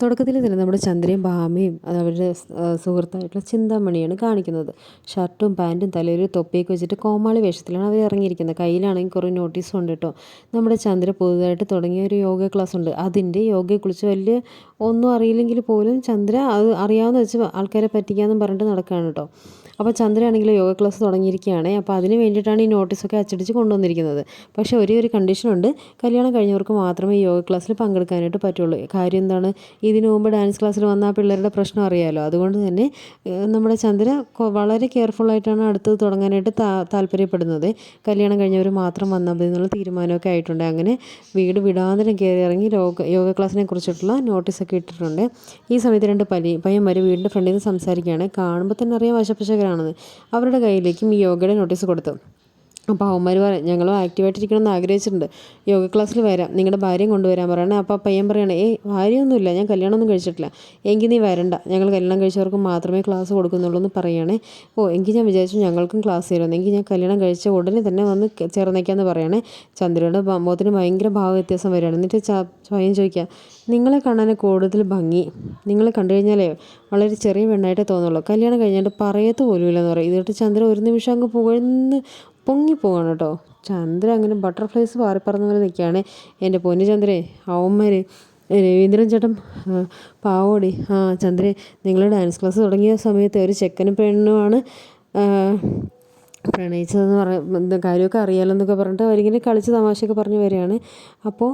തുടക്കത്തിൽ തന്നെ നമ്മുടെ ചന്ദ്രയും ഭാമയും അവരുടെ സുഹൃത്തായിട്ടുള്ള ചിന്താമണിയാണ് കാണിക്കുന്നത്. ഷർട്ടും പാന്റും തലയിൽ തൊപ്പിയൊക്കെ വെച്ചിട്ട് കോമാളി വേഷത്തിലാണ് അവർ ഇറങ്ങിയിരിക്കുന്നത്. കയ്യിലാണെങ്കിൽ കുറേ നോട്ടീസ് ഉണ്ട് കേട്ടോ. നമ്മുടെ ചന്ദ്ര പുതുതായിട്ട് തുടങ്ങിയ ഒരു യോഗ ക്ലാസ് ഉണ്ട്. അതിന്റെ യോഗയെക്കുറിച്ച് വലിയ ഒന്നും അറിയില്ലെങ്കിൽ പോലും ചന്ദ്ര അത് അറിയാവുന്ന വെച്ച് ആൾക്കാരെ പറ്റിക്കാമെന്നും പറഞ്ഞിട്ട് നടക്കുകയാണ് കേട്ടോ. അപ്പോൾ ചന്ദ്രയാണെങ്കിൽ യോഗ ക്ലാസ് തുടങ്ങിയിരിക്കുകയാണ്. അപ്പോൾ അതിന് വേണ്ടിയിട്ടാണ് ഈ നോട്ടീസൊക്കെ അച്ചടിച്ച് കൊണ്ടുവന്നിരിക്കുന്നത്. പക്ഷേ ഒരേ ഒരു കണ്ടീഷനുണ്ട്. കല്യാണം കഴിഞ്ഞവർക്ക് മാത്രമേ യോഗ ക്ലാസ്സിൽ പങ്കെടുക്കാനായിട്ട് പറ്റുള്ളൂ. കാര്യം എന്താണ്? ഇതിനു മുമ്പ് ഡാൻസ് ക്ലാസ്സിൽ വന്ന പിള്ളേരുടെ പ്രശ്നം അറിയാമല്ലോ അതുകൊണ്ട് തന്നെ നമ്മുടെ ചന്ദ്ര വളരെ കെയർഫുള്ളായിട്ടാണ് അടുത്തത് തുടങ്ങാനായിട്ട് താല്പര്യപ്പെടുന്നത്. കല്യാണം കഴിഞ്ഞവർ മാത്രം വന്നാൽ മതി എന്നുള്ള തീരുമാനമൊക്കെ ആയിട്ടുണ്ട്. അങ്ങനെ വീട് വിടാന്തരം കയറി ഇറങ്ങി യോഗ യോഗ ക്ലാസ്സിനെ കുറിച്ചിട്ടുള്ള നോട്ടീസൊക്കെ ഇട്ടിട്ടുണ്ട്. ഈ സമയത്ത് രണ്ട് പലി പയ്യന്മാർ വീടിന്റെ ഫ്രണ്ടിൽ നിന്ന് സംസാരിക്കുകയാണ്. കാണുമ്പോൾ തന്നെ അറിയാം വശപ്പശകരാണെന്ന് അവരുടെ കയ്യിലേക്കും ഈ യോഗയുടെ നോട്ടീസ് കൊടുത്തു. അപ്പോൾ അവന്മാർ പറയും ഞങ്ങളും ആക്റ്റീവായിട്ടിരിക്കണം എന്ന് ആഗ്രഹിച്ചിട്ടുണ്ട്. യോഗ ക്ലാസ്സിൽ വരാം. നിങ്ങളുടെ ഭാര്യയും കൊണ്ടുവരാൻ പറയണേ. അപ്പോൾ പയ്യൻ പറയണേ ഏയ് ഭാര്യയൊന്നുമില്ല. ഞാൻ കല്യാണമൊന്നും കഴിച്ചിട്ടില്ല. എങ്കിൽ നീ വരണ്ട. ഞങ്ങൾ കല്യാണം കഴിച്ചവർക്ക് മാത്രമേ ക്ലാസ് കൊടുക്കുന്നുള്ളൂ എന്ന് പറയണേ. ഓ എങ്കിൽ ഞാൻ വിചാരിച്ചു ഞങ്ങൾക്കും ക്ലാസ് തരുമെന്ന്. എങ്കിൽ ഞാൻ കല്യാണം കഴിച്ച ഉടനെ തന്നെ വന്ന് ചേർന്നേക്കാന്ന് പറയണേ. ചന്ദ്രയുടെ മുഖത്തിന് ഭയങ്കര ഭാവ വ്യത്യാസം വരികയാണ്. എന്നിട്ട് പയ്യൻ ചോദിക്കുക നിങ്ങളെ കാണാൻ കൂടുതൽ ഭംഗി. നിങ്ങളെ കണ്ടു കഴിഞ്ഞാലേ വളരെ ചെറിയ പെണ്ണായിട്ടേ തോന്നുള്ളൂ. കല്യാണം കഴിഞ്ഞിട്ട് പറയത്ത് പോലും ഇല്ലെന്ന് പറയും ഇതിട്ട് ചന്ദ്ര ഒരു നിമിഷം അങ്ങ് പുകഴ്ന്ന് പൊങ്ങിപ്പോവാണ് കേട്ടോ. ചന്ദ്ര അങ്ങനെ ബട്ടർഫ്ലൈസ് പാറിപ്പറന്ന പോലെ നിൽക്കുകയാണ്. എന്റെ പൊന്നു ചന്ദ്രേ അവന്മാർ രവീന്ദ്രൻ ചേട്ടൻ പാവോടി. ആ ചന്ദ്രേ നിങ്ങൾ ഡാൻസ് ക്ലാസ് തുടങ്ങിയ സമയത്ത് ഒരു ചെക്കനും പെണ്ണുമാണ് പ്രണയിച്ചതെന്ന് പറയുന്ന കാര്യമൊക്കെ അറിയാലോ എന്നൊക്കെ പറഞ്ഞിട്ട് അവരിങ്ങനെ കളിച്ച് തമാശയൊക്കെ പറഞ്ഞ് വരികയാണ്. അപ്പോൾ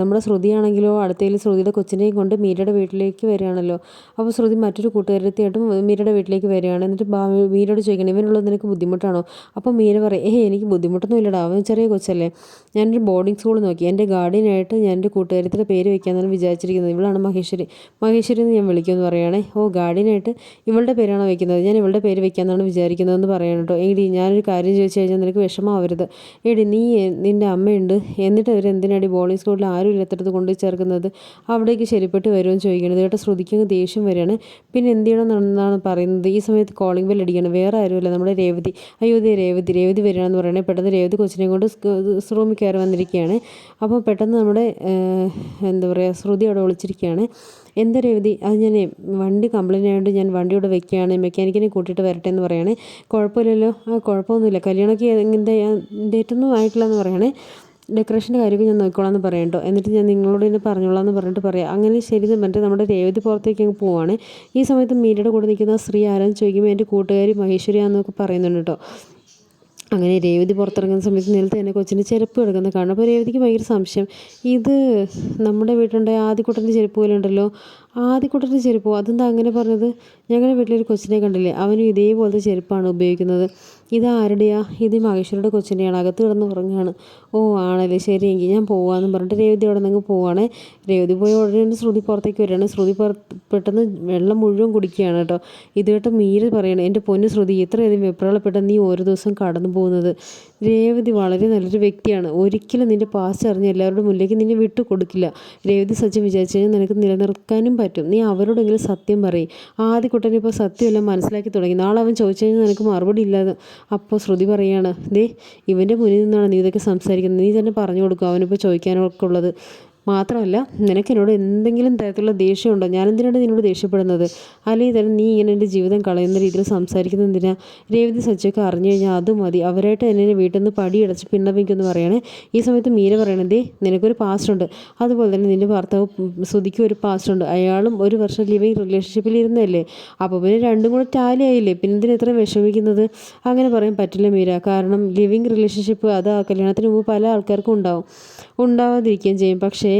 നമ്മുടെ ശ്രുതിയാണെങ്കിലോ അടുത്തതിൽ ശ്രുതിയുടെ കൊച്ചിനെയും കൊണ്ട് മീരയുടെ വീട്ടിലേക്ക് വരികയാണല്ലോ. അപ്പോൾ ശ്രുതി മറ്റൊരു കൂട്ടുകാരത്തിയായിട്ടും മീരയുടെ വീട്ടിലേക്ക് വരികയാണ്. എന്നിട്ട് മീരയോട് ചോദിക്കണം ഇവനുള്ളത് നിനക്ക് ബുദ്ധിമുട്ടാണോ? അപ്പോൾ മീര പറയും ഏഹ് എനിക്ക് ബുദ്ധിമുട്ടൊന്നും ഇല്ലടാ അവൻ ചെറിയ കൊച്ചല്ലേ. ഞാനൊരു ബോർഡിംഗ് സ്കൂൾ നോക്കി. എന്റെ ഗാർഡിയനായിട്ട് ഞാൻ എന്റെ കൂട്ടുകാരത്തിന്റെ പേര് വെക്കാമെന്നാണ് വിചാരിച്ചിരിക്കുന്നത്. ഇവളാണ് മഹേശ്വരി. മഹേശ്വരി എന്ന് ഞാൻ വിളിക്കുമെന്ന് പറയുകയാണേ. ഓ ഗാർഡിയനായിട്ട് ഇവളുടെ പേരാണോ വെക്കുന്നത്? ഞാൻ ഇവളുടെ പേര് വെക്കാമെന്നാണ് വിചാരിക്കുന്നതെന്ന് പറയണം കേട്ടോ. എങ്കിൽ ഞാൻ ഞാനൊരു കാര്യം ചോദിച്ചു കഴിഞ്ഞാൽ നിനക്ക് വിഷമാവരുത്. എടി നീ നിന്റെ അമ്മയുണ്ട്. എന്നിട്ട് അവർ എന്തിനാടി ബോളിംഗ് സ്കൂളിൽ ആരും ഇല്ലാത്തടത്ത് കൊണ്ടു ചേർക്കുന്നത്? അവിടേക്ക് ശരിപ്പെട്ട് വരുമെന്ന് ചോദിക്കണത് കേട്ടോ. ശ്രുതിക്കങ്ങ് ദേഷ്യം വരികയാണ്. പിന്നെ എന്ത് ചെയ്യണമെന്നാണ് പറയുന്നത്? ഈ സമയത്ത് കോളിംഗ് ബെൽ അടിക്കണം വേറെ ആരുമില്ല. നമ്മുടെ രേവതി. അയ്യോ രേവതി. രേവതി വരികയാണെന്ന് പറയണേ. പെട്ടെന്ന് രേവതി കൊച്ചിനെ കൊണ്ട് റൂമിൽ കയറി വന്നിരിക്കുകയാണ്. അപ്പോൾ പെട്ടെന്ന് നമ്മുടെ എന്താ പറയുക ശ്രുതി അവിടെ ഒളിച്ചിരിക്കുകയാണ് എന്താ രേവതി അത് ഞാൻ വണ്ടി കംപ്ലൈന്റ് ആയതുകൊണ്ട് ഞാൻ വണ്ടി ഇവിടെ വെക്കുകയാണ് മെക്കാനിക്കിനെ കൂട്ടിയിട്ട് വരട്ടെ എന്ന് പറയുകയാണെ കുഴപ്പമില്ലല്ലോ. ആ കുഴപ്പമൊന്നുമില്ല. കല്യാണമൊക്കെ ഡേറ്റ് ഒന്നും ആയിട്ടില്ല എന്ന് പറയുകയാണെ ഡെക്കറേഷന്റെ കാര്യമൊക്കെ ഞാൻ നോക്കിക്കോളാം എന്ന് പറയാം കേട്ടോ എന്നിട്ട് ഞാൻ നിങ്ങളോട് തന്നെ പറഞ്ഞോളാം എന്ന് പറഞ്ഞിട്ട് പറയാം. അങ്ങനെ ശരി മറ്റേ നമ്മുടെ രേവതി പുറത്തേക്ക് അങ്ങ് പോവാണ്. ഈ സമയത്ത് മീരയുടെ കൂടെ നിൽക്കുന്ന സ്ത്രീ ആരാന്ന് ചോദിക്കുമ്പോൾ എന്റെ കൂട്ടുകാരി മഹേശ്വരിയാന്നൊക്കെ പറയുന്നുണ്ട് കേട്ടോ. അങ്ങനെ രേവതി പുറത്തിറങ്ങുന്ന സമയത്ത് നിലത്ത് തന്നെ കൊച്ചിന്റെ ചെരുപ്പ് കിടക്കുന്ന കാണും. അപ്പോൾ രേവതിക്ക് ഭയങ്കര സംശയം. ഇത് നമ്മുടെ വീട്ടിലുണ്ടായ ആദ്യക്കുട്ടന്റെ ചെരുപ്പ് പോലെ ഉണ്ടല്ലോ. ആദ്യക്കുട്ടന്റെ ചെരുപ്പോ? അതെന്താ അങ്ങനെ പറഞ്ഞത്? ഞങ്ങളുടെ വീട്ടിലൊരു കൊച്ചിനെ കണ്ടില്ലേ? അവനും ഇതേപോലത്തെ ചെരുപ്പാണ് ഉപയോഗിക്കുന്നത്. ഇത് ആരുടെയാ? ഇത് മഹേശ്വരിയുടെ കൊച്ചിന്റെയാണ് അകത്ത് കിടന്ന് ഉറങ്ങുകയാണ്. ഓ ആണല്ലേ. ശരി എങ്കിൽ ഞാൻ പോവാന്ന് പറഞ്ഞിട്ട് രേവതി അവിടെ നിന്ന് പോവാണ്. രേവതി പോയ ഉടനെ ശ്രുതി പുറത്തേക്ക് വരികയാണ്. ശ്രുതി പെട്ടെന്ന് വെള്ളം മുഴുവൻ കുടിക്കുകയാണ് കേട്ടോ. ഇത് കേട്ട് മീര് പറയണം എന്റെ പൊന്നു ശ്രുതി ഇത്രയധികം വെപ്രാളപ്പെട്ട നീ ഓരോ ദിവസം കടന്നു പോകുന്നത്? രേവതി വളരെ നല്ലൊരു വ്യക്തിയാണ്. ഒരിക്കലും നിന്റെ പാസ്റ്റ് അറിഞ്ഞ് എല്ലാവരുടെ മുന്നിലേക്ക് നിന്നെ വിട്ടു കൊടുക്കില്ല. രേവതി സത്യം വിചാരിച്ചു കഴിഞ്ഞാൽ നിനക്ക് നിലനിർത്താനും പറ്റും. നീ അവരോടെങ്കിലും സത്യം പറയും. ആദ്യ കുട്ടനെ ഇപ്പോൾ സത്യമെല്ലാം മനസ്സിലാക്കി തുടങ്ങി. നാളെ അവൻ ചോദിച്ചു കഴിഞ്ഞാൽ നിനക്ക് മറുപടി ഇല്ലാതെ അപ്പോൾ ശ്രുതി പറയാണ് ദേ ഇവന്റെ മുന്നിൽ നിന്നാണ് നീ ഇതൊക്കെ സംസാരിക്കുന്നത്. നീ തന്നെ പറഞ്ഞു കൊടുക്കുക അവനിപ്പോൾ ചോദിക്കാനൊക്കെ ഉള്ളത്. മാത്രമല്ല നിനക്ക് എന്നോട് എന്തെങ്കിലും തരത്തിലുള്ള ദേഷ്യമുണ്ടോ? ഞാൻ എന്തിനാണ് നിന്നോട് ദേഷ്യപ്പെടുന്നത്? അല്ലെങ്കിൽ തന്നെ നീ ഇങ്ങനെ എന്റെ ജീവിതം കളയുന്ന രീതിയിൽ സംസാരിക്കുന്നത് എന്തിനാ? രേവതി സച്ചൊക്കെ അറിഞ്ഞു കഴിഞ്ഞാൽ അത് മതി. അവരായിട്ട് എന്നെ വീട്ടിൽ നിന്ന് പടിയടച്ച് പിണ്ണപ്പിക്കുമെന്ന് പറയണേ. ഈ സമയത്ത് മീര പറയണതേ നിനക്കൊരു പാസ്റ്റ് ഉണ്ട് അതുപോലെ തന്നെ നിന്റെ ഭർത്താവ് ശ്രുതിക്കും ഒരു പാസ്റ്റ് ഉണ്ട് അയാളും ഒരു വർഷം ലിവിങ് റിലേഷൻഷിപ്പിൽ ഇരുന്നല്ലേ അപ്പോൾ പിന്നെ രണ്ടും കൂടെ ടാലി ആയില്ലേ? പിന്നെ എന്തിനാ ഇത്ര വിഷമിക്കുന്നത്? അങ്ങനെ പറയാൻ പറ്റില്ല മീര. കാരണം ലിവിങ് റിലേഷൻഷിപ്പ് അത് ആ കല്യാണത്തിന് മുമ്പ് പല ആൾക്കാർക്കും ഉണ്ടാവും. ഉണ്ടാവാതിരിക്കുകയും ചെയ്യും. പക്ഷേ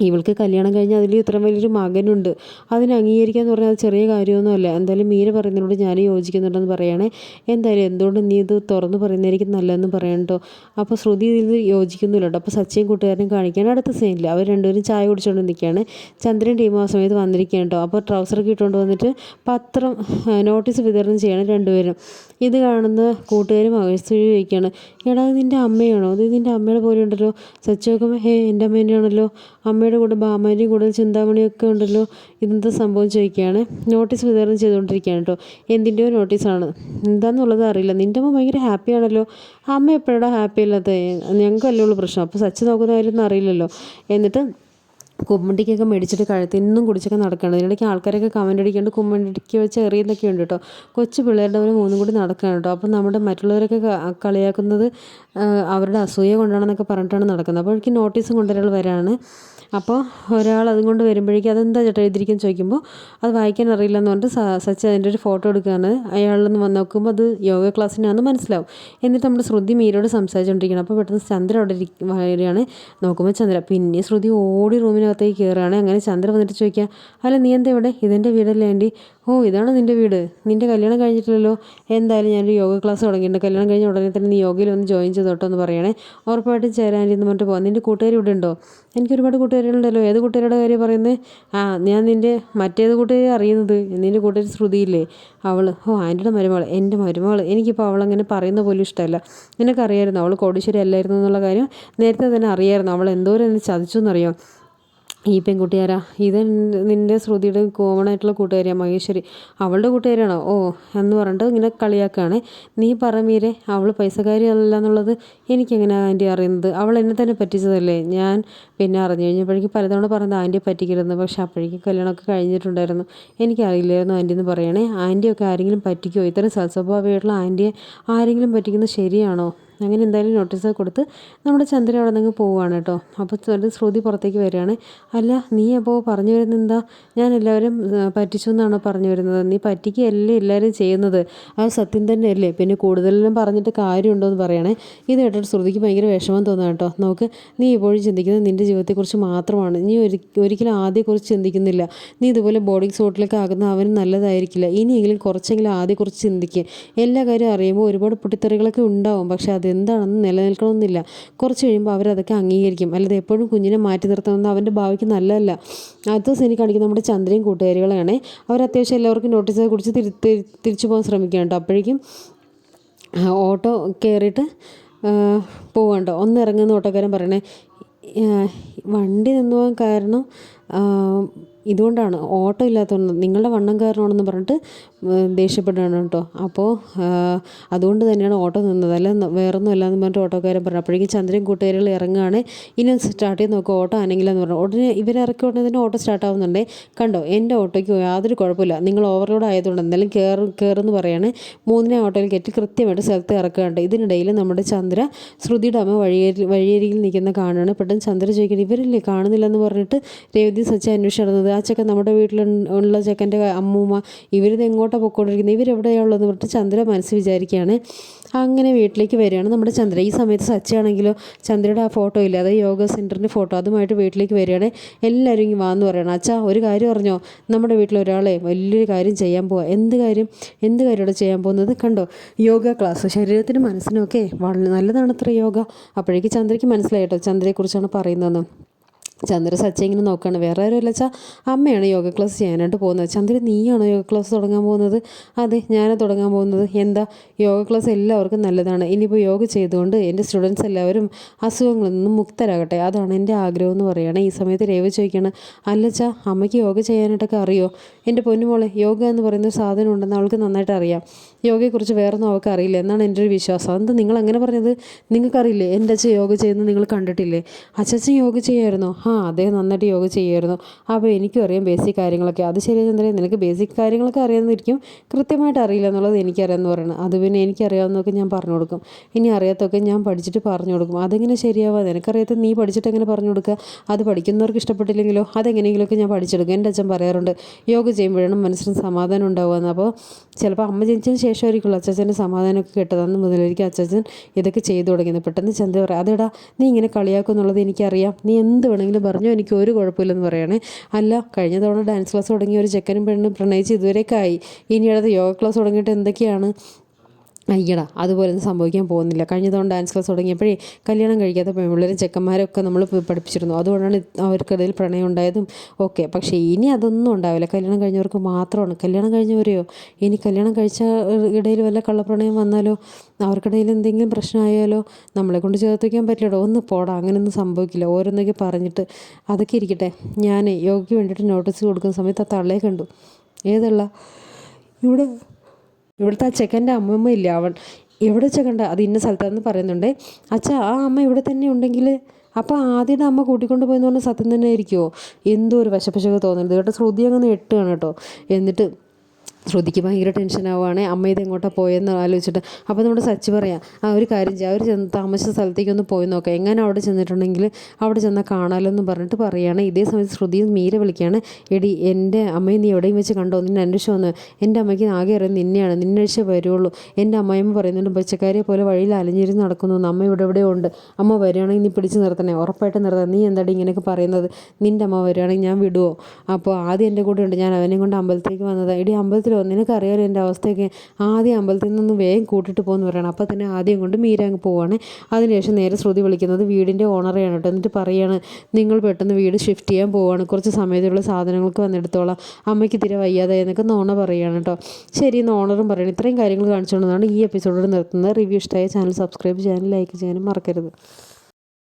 ഇവൾക്ക് കല്യാണം കഴിഞ്ഞ് അതിൽ ഇത്ര വലിയൊരു മകനുണ്ട്. അതിനെ അംഗീകരിക്കുക എന്ന് പറഞ്ഞാൽ അത് ചെറിയ കാര്യമൊന്നുമല്ല. എന്തായാലും മീര പറയുന്നതിനോട് ഞാൻ യോജിക്കുന്നുണ്ടെന്ന് പറയണേ. എന്തായാലും എന്തുകൊണ്ട് നീ ഇത് തുറന്ന് പറയുന്നതായിരിക്കും നല്ലതെന്ന് പറയണം അപ്പോൾ ശ്രുതി ഇത് യോജിക്കുന്നില്ല കേട്ടോ. അപ്പോൾ സച്ചിയും കൂട്ടുകാരനും കാണിക്കാൻ അടുത്ത സീനില്ല. അവർ രണ്ടുപേരും ചായ കുടിച്ചുകൊണ്ട് നിൽക്കുകയാണ്. ചന്ദ്രൻ ടീം ആ സമയത്ത് വന്നിരിക്കുകയാണ് കേട്ടോ. അപ്പോൾ ട്രൗസർ ഇട്ടുകൊണ്ട് വന്നിട്ട് പത്രം നോട്ടീസ് വിതരണം ചെയ്യണം രണ്ടുപേരും. ഇത് കാണുന്ന കൂട്ടുകാരും മഹേശ്വരി ചോദിക്കുകയാണ് എടാ നിന്റെ അമ്മയാണോ? അത് നിന്റെ അമ്മയുടെ പോലെ ഉണ്ടല്ലോ. സച്ചി നോക്കുമ്പോൾ ഹേ എന്റെ അമ്മ തന്നെയാണല്ലോ അമ്മയുടെ കൂടെ ബാമാരിയും കൂടെ ചിന്താമണിയൊക്കെ ഉണ്ടല്ലോ. ഇതെന്താ സംഭവം ചോദിക്കുകയാണ്. നോട്ടീസ് വിതരണം ചെയ്തുകൊണ്ടിരിക്കുകയാണ് കേട്ടോ. എന്തിന്റെയോ നോട്ടീസാണ് എന്താണെന്നുള്ളത് അറിയില്ല. നിന്റെ അമ്മ ഭയങ്കര ഹാപ്പിയാണല്ലോ അമ്മ എപ്പോഴാണ് ഹാപ്പി അല്ലാത്ത? ഞങ്ങൾക്കല്ലേ ഉള്ളൂ പ്രശ്നം. അപ്പോൾ സച്ച് നോക്കുന്ന കാര്യമൊന്നും അറിയില്ലല്ലോ. എന്നിട്ട് കുമ്മണ്ടിക്കൊക്കെ മേടിച്ചിട്ട് കഴുത്തിന്നും കുടിച്ചൊക്കെ നടക്കുകയാണ്. ഇതിനിടയ്ക്ക് ആൾക്കാരൊക്കെ കമന്റ് അടിക്കാണ്ട് കുമ്മണ്ടിക്ക് വെച്ച് എറിയുന്നൊക്കെ ഉണ്ട് കേട്ടോ. കൊച്ചു പിള്ളേരുടെ അവർ മൂന്നും കൂടി നടക്കുകയാണ് കേട്ടോ. അപ്പം നമ്മുടെ മറ്റുള്ളവരൊക്കെ കളിയാക്കുന്നത് അവരുടെ അസൂയ കൊണ്ടാണെന്നൊക്കെ പറഞ്ഞിട്ടാണ് നടക്കുന്നത്. അപ്പോഴേക്കും നോട്ടീസും കൊണ്ടൊരാൾ വരാണ്. അപ്പോൾ ഒരാൾ അതും കൊണ്ട് വരുമ്പോഴേക്കും അതെന്താ ചേട്ടാ എഴുതിയിരിക്കുന്നു ചോദിക്കുമ്പോൾ അത് വായിക്കാൻ അറിയില്ല എന്ന് പറഞ്ഞിട്ട് സച്ച അതിന്റെ ഒരു ഫോട്ടോ എടുക്കുകയാണ്. അയാളൊന്ന് വന്ന് നോക്കുമ്പോൾ അത് യോഗ ക്ലാസ്സിനാണെന്ന് മനസ്സിലാവും. എന്നിട്ട് നമ്മുടെ ശ്രുതി മീരോട് സംസാരിച്ചുകൊണ്ടിരിക്കണം അപ്പോൾ പെട്ടെന്ന് ചന്ദ്ര അവിടെ ഇരിക്കുകയാണ് നോക്കുമ്പോൾ ചന്ദ്ര പിന്നെ ശ്രുതി ഓടി റൂമിനകത്തേക്ക് കയറുകയാണ്. അങ്ങനെ ചന്ദ്ര വന്നിട്ട് ചോദിക്കുക അല്ല നീ എന്താ ഇവിടെ? ഇതെന്റെ വീടല്ലേ ആന്റി? ഓ ഇതാണ് നിന്റെ വീട്. നിന്റെ കല്യാണം കഴിഞ്ഞിട്ടില്ലല്ലോ. എന്തായാലും ഞാനൊരു യോഗ ക്ലാസ് തുടങ്ങിയിട്ടുണ്ട്. കല്യാണം കഴിഞ്ഞ ഉടനെ തന്നെ നീ യോഗയിൽ ഒന്ന് ജോയിൻ ചെയ്തോട്ടോ എന്ന് പറയണേ. ഉറപ്പായിട്ടും ചേരാൻ ആന്റി എന്ന് പറഞ്ഞിട്ട് പോകാം നിന്റെ കൂട്ടുകാർ ഇവിടെ ഉണ്ടോ? എനിക്ക് ഒരുപാട് കൂട്ടുകാരുണ്ടല്ലോ ഏത് കൂട്ടുകാരുടെ കാര്യം പറയുന്നത് ആ ഞാൻ നിന്റെ മറ്റേത് കൂട്ടുകാരെ അറിയുന്നത്. നിന്റെ കൂട്ടുകാർ ശ്രുതിയില്ലേ? അവൾ ഓ ആന്റിയുടെ മരുമകൾ എന്റെ മരുമകൾ എനിക്കിപ്പോൾ അങ്ങനെ പറയുന്ന പോലും ഇഷ്ടമല്ല. നിനക്കറിയായിരുന്നു അവൾ കോടീശ്വരി അല്ലായിരുന്നു എന്നുള്ള കാര്യം നേരത്തെ തന്നെ അറിയായിരുന്നു. അവൾ എന്തോരം എന്നെ ചതിച്ചു എന്നറിയോ? ഈ പെൺകുട്ടിയാരാ? ഇത് നിന്റെ ശ്രുതിയുടെ കോമൺ ആയിട്ടുള്ള കൂട്ടുകാരിയാ മഹേശ്വരി. അവളുടെ കൂട്ടുകാരിയാണോ? ഓ എന്ന് പറഞ്ഞിട്ട് ഇങ്ങനെ കളിയാക്കുകയാണ് നീ പറമീരെ അവൾ പൈസക്കാരി അല്ല എന്നുള്ളത് എനിക്കെങ്ങനെ ആന്റി അറിയുന്നത്? അവൾ എന്നെ തന്നെ പറ്റിച്ചതല്ലേ? ഞാൻ പിന്നെ അറിഞ്ഞു കഴിഞ്ഞപ്പോഴേക്കും പലതവണ പറഞ്ഞത് ആന്റിയെ പറ്റിക്കരുതെന്ന്. പക്ഷെ അപ്പോഴേക്കും കല്യാണമൊക്കെ കഴിഞ്ഞിട്ടുണ്ടായിരുന്നു. എനിക്കറിയില്ലായിരുന്നു ആന്റി എന്ന് പറയണേ. ആന്റിയൊക്കെ ആരെങ്കിലും പറ്റിക്കുമോ ഇത്രയും സത്സ്വഭാവമായിട്ടുള്ള ആന്റിയെ ആരെങ്കിലും പറ്റിക്കുന്നത് ശരിയാണോ? അങ്ങനെ എന്തായാലും നോട്ടീസ് കൊടുത്ത് നമ്മുടെ ചന്ദ്രൻ അവിടെ നിന്ന് പോവുകയാണ് കേട്ടോ. അപ്പോൾ ശ്രുതി പുറത്തേക്ക് വരികയാണ്. അല്ല നീ അപ്പോൾ പറഞ്ഞു വരുന്നത് എന്താ? ഞാൻ എല്ലാവരും പറ്റിച്ചു എന്നാണോ പറഞ്ഞു വരുന്നത്? നീ പറ്റിക്കുകയല്ലേ എല്ലാവരും ചെയ്യുന്നത്? ആ സത്യം തന്നെയല്ലേ? പിന്നെ കൂടുതലെല്ലാം പറഞ്ഞിട്ട് കാര്യമുണ്ടോ എന്ന് പറയണേ. ഇത് കേട്ടിട്ട് ശ്രുതിക്ക് ഭയങ്കര വിഷമം തോന്നുക കേട്ടോ. നമുക്ക് നീ ഇപ്പോഴും ചിന്തിക്കുന്നത് നിന്റെ ജീവിതത്തെക്കുറിച്ച് മാത്രമാണ്. നീ ഒരിക്കലും ആദ്യക്കുറിച്ച് ചിന്തിക്കുന്നില്ല. നീ ഇതുപോലെ ബോർഡിംഗ് സ്പോട്ടിലൊക്കെ ആകുന്ന അവന് നല്ലതായിരിക്കില്ല. ഇനിയെങ്കിലും കുറച്ചെങ്കിലും ആദ്യക്കുറിച്ച് ചിന്തിക്കുക എല്ലാ കാര്യവും അറിയുമ്പോൾ ഒരുപാട് പൊട്ടിത്തെറികളൊക്കെ ഉണ്ടാവും. പക്ഷെ അതെന്താണെന്ന് നിലനിൽക്കണമെന്നില്ല. കുറച്ച് കഴിയുമ്പോൾ അവരതൊക്കെ അംഗീകരിക്കും. അല്ലാതെ എപ്പോഴും കുഞ്ഞിനെ മാറ്റി നിർത്തണമെന്ന് അവന്റെ ഭാവിക്ക് നല്ലതല്ല. അടുത്ത എനിക്ക് കാണിക്കുന്ന നമ്മുടെ ചന്ദ്രയും കൂട്ടുകാരികളാണ്. അവർ അത്യാവശ്യം എല്ലാവർക്കും നോട്ടീസ് കുറിച്ച് തിരി തിരി- തിരിച്ചു പോകാൻ ശ്രമിക്കുകയാണ് കേട്ടോ. അപ്പോഴേക്കും ഓട്ടോ കയറിയിട്ട് പോകണ്ടോ ഒന്ന് ഇറങ്ങുന്ന ഓട്ടോക്കാരൻ പറയണേ വണ്ടി നിന്ന് പോകാൻ കാരണം ഇതുകൊണ്ടാണ്. ഓട്ടോ ഇല്ലാത്തതുകൊണ്ട് നിങ്ങളുടെ വണ്ണം കാരണമാണെന്ന് പറഞ്ഞിട്ട് ദേഷ്യപ്പെടുകയാണ് കേട്ടോ. അപ്പോൾ അതുകൊണ്ട് തന്നെയാണ് ഓട്ടോ നിന്നത്. അല്ല വേറെ വേറൊന്നും അല്ലാന്ന് പറഞ്ഞിട്ട് ഓട്ടോക്കാരൻ പറഞ്ഞു. അപ്പോഴേക്കും ചന്ദ്രൻ കൂട്ടുകാരികൾ ഇറങ്ങുകയാണ്. ഇനി സ്റ്റാർട്ട് ചെയ്ത് നോക്കുക ഓട്ടോ ആണെങ്കിലെന്ന് പറഞ്ഞു. ഉടനെ ഇവരിറക്കി ഉടനെ തന്നെ ഓട്ടോ സ്റ്റാർട്ട് ആവുന്നുണ്ടേ. കണ്ടോ എന്റെ ഓട്ടോയ്ക്ക് യാതൊരു കുഴപ്പമില്ല. നിങ്ങൾ ഓവർലോഡ് ആയതുകൊണ്ട് എന്തായാലും കയറും കയറുമെന്ന് പറയാണ്. മൂന്നിനെ ഓട്ടോയിൽ കയറ്റി കൃത്യമായിട്ട് സ്ഥലത്ത് ഇറക്കുകയുണ്ട് ഇതിനിടയിൽ നമ്മുടെ ചന്ദ്ര ശ്രുതിയുടെ അമ്മ വഴിയരി വഴിയരികിൽ നിൽക്കുന്ന കാണുകയാണ്. പെട്ടെന്ന് ചന്ദ്ര ചോദിക്കുന്നത് ഇവരില്ലേ? കാണുന്നില്ലെന്ന് പറഞ്ഞിട്ട് രേവതി സച്ച അന്വേഷിച്ച് നടന്നത്? ആ ചെക്കൻ നമ്മുടെ വീട്ടിലുള്ള ചെക്കന്റെ അമ്മൂമ്മ ഇവരിത് എങ്ങോട്ടാണ് പൊക്കോണ്ടിരിക്കുന്നത്. ഇവരെവിടെയുള്ളതെന്ന് പറഞ്ഞിട്ട് ചന്ദ്ര മനസ്സ് വിചാരിക്കുകയാണ്. അങ്ങനെ വീട്ടിലേക്ക് വരികയാണ്. നമ്മുടെ ചന്ദ്ര ഈ സമയത്ത് സച്ചയാണെങ്കിലോ ചന്ദ്രയുടെ ആ ഫോട്ടോ ഇല്ല? അതായത് യോഗ സെന്ററിന്റെ ഫോട്ടോ. അതുമായിട്ട് വീട്ടിലേക്ക് വരികയാണ്. എല്ലാവരും ഇങ്ങനെ വാന്ന് പറയണം. അച്ഛാ ഒരു കാര്യം അറിഞ്ഞോ? നമ്മുടെ വീട്ടിൽ ഒരാളെ വലിയൊരു കാര്യം ചെയ്യാൻ പോവാ. എന്ത് കാര്യം? എന്ത് കാര്യമാണ് ചെയ്യാൻ പോകുന്നത്? കണ്ടോ? യോഗ ക്ലാസ്. ശരീരത്തിനും മനസ്സിനും ഒക്കെ വളരെ നല്ലതാണത്ര യോഗ. അപ്പോഴേക്ക് ചന്ദ്രയ്ക്ക് മനസ്സിലായിട്ടോ ചന്ദ്രയെക്കുറിച്ചാണ് പറയുന്നതെന്ന്. ചന്ദ്ര സച്ച ഇങ്ങനെ നോക്കുകയാണ്. വേറെ ആരും വെച്ചാൽ അമ്മയാണ് യോഗ ക്ലാസ് ചെയ്യാനായിട്ട് പോകുന്നത്. ചന്ദ്ര നീയാണോ യോഗ ക്ലാസ് തുടങ്ങാൻ പോകുന്നത്? അതെ ഞാനാണ് തുടങ്ങാൻ പോകുന്നത്. എന്താ? യോഗ ക്ലാസ് എല്ലാവർക്കും നല്ലതാണ്. ഇനിയിപ്പോൾ യോഗ ചെയ്തുകൊണ്ട് എന്റെ സ്റ്റുഡൻസ് എല്ലാവരും അസുഖങ്ങളിൽ നിന്നും മുക്തരാകട്ടെ. അതാണ് എന്റെ ആഗ്രഹം എന്ന് പറയുകയാണ്. ഈ സമയത്ത് രേവ ചോദിക്കുകയാണ് അല്ലച്ചാ അമ്മയ്ക്ക് യോഗ ചെയ്യാനായിട്ടൊക്കെ അറിയോ? എന്റെ പൊന്നുമോളെ യോഗ എന്ന് പറയുന്ന ഒരു സാധനം ഉണ്ടെന്ന് അവൾക്ക് നന്നായിട്ട് അറിയാം. യോഗയെക്കുറിച്ച് വേറൊന്നും അവൾക്ക് അറിയില്ല എന്നാണ് എന്റെ ഒരു വിശ്വാസം. അതെന്താ നിങ്ങൾ അങ്ങനെ പറഞ്ഞത്? നിങ്ങൾക്കറിയില്ലേ? എന്റെ അച്ഛൻ യോഗ ചെയ്യുന്നത് നിങ്ങൾ കണ്ടിട്ടില്ലേ? അച്ഛൻ യോഗ ചെയ്യായിരുന്നോ? ആ അദ്ദേഹം നന്നായിട്ട് യോഗ ചെയ്യുമായിരുന്നു. അപ്പോൾ എനിക്കും അറിയാം ബേസിക് കാര്യങ്ങളൊക്കെ. അത് ശരി ചന്ദ്രൻ നിനക്ക് ബേസിക് കാര്യങ്ങളൊക്കെ അറിയാമെന്നിരിക്കും കൃത്യമായിട്ട് അറിയില്ല എന്നുള്ളത് എനിക്കറിയാമെന്ന് പറയുന്നത് അത് പിന്നെ എനിക്കറിയാവുന്നതൊക്കെ ഞാൻ പറഞ്ഞു കൊടുക്കും. ഇനി അറിയാത്തൊക്കെ ഞാൻ പഠിച്ചിട്ട് പറഞ്ഞു കൊടുക്കും. അതെങ്ങനെ ശരിയാവാതെ നിനക്കറിയാത്ത നീ പഠിച്ചിട്ട് എങ്ങനെ പറഞ്ഞു കൊടുക്കുക? അത് പഠിക്കുന്നവർക്ക് ഇഷ്ടപ്പെട്ടില്ലെങ്കിലോ? അതെങ്ങനെയെങ്കിലുമൊക്കെ ഞാൻ പഠിച്ചെടുക്കും. എന്റെ അച്ഛൻ പറയാറുണ്ട് യോഗ ചെയ്യുമ്പോഴാണ് മനസ്സിന് സമാധാനം ഉണ്ടാവുകയെന്ന് അപ്പോൾ ചിലപ്പോൾ അമ്മ ജനിച്ചതിന് ശേഷമായിരിക്കുള്ളൂ അച്ഛന്റെ സമാധാനമൊക്കെ കിട്ടുന്നത്. അന്ന് മുതലായിരിക്കും അച്ഛൻ ഇതൊക്കെ ചെയ്തു തുടങ്ങിയത്. പെട്ടെന്ന് ചന്ത പറയാം അതെടാ നീ ഇങ്ങനെ കളിയാക്കും എന്നുള്ളത് എനിക്കറിയാം. നീ എന്ത് വേണമെങ്കിലും പറഞ്ഞോ എനിക്ക് ഒരു കുഴപ്പമില്ലെന്ന് പറയണേ. അല്ല കഴിഞ്ഞ തവണ ഡാൻസ് ക്ലാസ് തുടങ്ങിയ ഒരു ചെക്കനും പെണ്ണും പ്രണയിച്ച് ഇതുവരെയൊക്കെ ആയി. ഇനി അടുത്ത് യോഗ ക്ലാസ് തുടങ്ങിയിട്ട് എന്തൊക്കെയാണ്? അയ്യടാ അതുപോലൊന്നും സംഭവിക്കാൻ പോകുന്നില്ല. കഴിഞ്ഞ തവണ ഡാൻസ് ക്ലാസ് തുടങ്ങിയപ്പോഴേ കല്യാണം കഴിക്കാത്ത പെൺപിള്ളേരും ചെക്കന്മാരൊക്കെ നമ്മൾ പഠിപ്പിച്ചിരുന്നു. അതുകൊണ്ടാണ് അവർക്കിടയിൽ പ്രണയം ഉണ്ടായതും ഓക്കെ പക്ഷേ ഇനി അതൊന്നും ഉണ്ടാവില്ല. കല്യാണം കഴിഞ്ഞവർക്ക് മാത്രമാണ്. കല്യാണം കഴിഞ്ഞവരെയോ? ഇനി കല്യാണം കഴിച്ച ഇടയിൽ വല്ല കള്ളപ്രണയം വന്നാലോ? അവർക്കിടയിൽ എന്തെങ്കിലും പ്രശ്നമായാലോ? നമ്മളെ കൊണ്ട് ചേർത്ത് വയ്ക്കാൻ പറ്റില്ലടോ. ഒന്ന് പോടാ അങ്ങനെയൊന്നും സംഭവിക്കില്ല. ഓരോന്നൊക്കെ പറഞ്ഞിട്ട് അതൊക്കെ ഇരിക്കട്ടെ. ഞാൻ യോഗയ്ക്ക് വേണ്ടിയിട്ട് നോട്ടീസ് കൊടുക്കുന്ന സമയത്ത് ആ തള്ളയെ കണ്ടു. ഏതള്ള? ഇവിടെ ഇവിടുത്തെ ആ ചെക്കന്റെ അമ്മമ്മ ഇല്ല? അവൻ എവിടെ ചെക്കണ്ട അത് ഇന്ന സ്ഥലത്താണെന്ന് പറയുന്നുണ്ട്. അച്ഛാ ആ അമ്മ ഇവിടെ തന്നെ ഉണ്ടെങ്കിൽ അപ്പോൾ ആദ്യയുടെ അമ്മ കൂട്ടിക്കൊണ്ട് പോയെന്ന് പറഞ്ഞാൽ സത്യം തന്നെ ആയിരിക്കുമോ എന്തോ ഒരു വശപ്പശൊക്കെ തോന്നുന്നുണ്ട് കേട്ടോ. ശ്രുതി അങ്ങ് നെട്ടുകയാണ് കേട്ടോ. എന്നിട്ട് ശ്രുതിക്ക് ഭയങ്കര ടെൻഷൻ ആവുകയാണ് അമ്മ ഇത് എങ്ങോട്ടാണ് പോയെന്ന് ആലോചിച്ചിട്ട്. അപ്പോൾ നമ്മുടെ സച്ചി പറയാം ആ ഒരു കാര്യം ചെയ്യാം. അവർ ചെന്ന് താമസിച്ച സ്ഥലത്തേക്ക് ഒന്ന് പോയി നോക്കാം. എങ്ങനെ അവിടെ ചെന്നിട്ടുണ്ടെങ്കിൽ അവിടെ ചെന്നാൽ കാണാമല്ലോ എന്ന് പറഞ്ഞിട്ട് പറയുകയാണ് ഇതേ സമയത്ത് ശ്രുതിയും മീര വിളിക്കുകയാണ്. എടി എന്റെ അമ്മയെ നീ എവിടെയും വെച്ച് കണ്ടോ? നിന്നെ അന്വേഷിച്ച് വന്നു? എന്റെ അമ്മയ്ക്ക് ആകെ അറിയാം നിന്നെയാണ്. നിന്നഴിച്ചേ വരുള്ളൂ. എന്റെ അമ്മയമ്മ പറയുന്നുണ്ട് പച്ചക്കാരിയെ പോലെ വഴിയിൽ അലഞ്ഞിരുന്ന് നടക്കുന്നു. അമ്മ ഇവിടെ എവിടെയോ ഉണ്ട്. അമ്മ വരികയാണെങ്കിൽ നീ പിടിച്ച് നിർത്തണേ. ഉറപ്പായിട്ട് നിർത്താം. നീ എന്താടി ഇങ്ങനെയൊക്കെ പറയുന്നത്? നിന്റെ അമ്മ വരികയാണെങ്കിൽ ഞാൻ വിടുമോ അപ്പോൾ ആദ്യം എന്റെ കൂടെ ഉണ്ട്. ഞാൻ അവനെ കൊണ്ട് അമ്പലത്തിലേക്ക് വന്നത്. എടി അമ്പലത്തിൽ വന്നു നിനക്കറിയാലോ എന്റെ അവസ്ഥയൊക്കെ. ആദ്യം അമ്പലത്തിൽ നിന്ന് വേഗം കൂട്ടിട്ട് പോകുമെന്ന് പറയണം. അപ്പോൾ തന്നെ ആദ്യം കൊണ്ട് മീര പോവാണ്. അതിനുശേഷം നേരെ ശ്രുതി വിളിക്കുന്നത് വീടിന്റെ ഓണറെയാണ് കേട്ടോ. എന്നിട്ട് പറയാണ് നിങ്ങൾ പെട്ടെന്ന് വീട് ഷിഫ്റ്റ് ചെയ്യാൻ പോവാണ്. കുറച്ച് സമയത്തുള്ള സാധനങ്ങൾക്ക് വന്നെടുത്തോളാം അമ്മയ്ക്ക് തീരെ വയ്യാതെ എന്നൊക്കെ നോണ പറയുകയാണ് കേട്ടോ. ശരി എന്ന് ഓണറും പറയണം. ഇത്രയും കാര്യങ്ങൾ കാണിച്ചുകൊണ്ടാണ് ഈ എപ്പിസോഡിൽ നിർത്തുന്നത്. റിവ്യൂ ഇഷ്ടമായ ചാനൽ സബ്സ്ക്രൈബ് ചെയ്യാനും ലൈക്ക് ചെയ്യാനും മറക്കരുത്.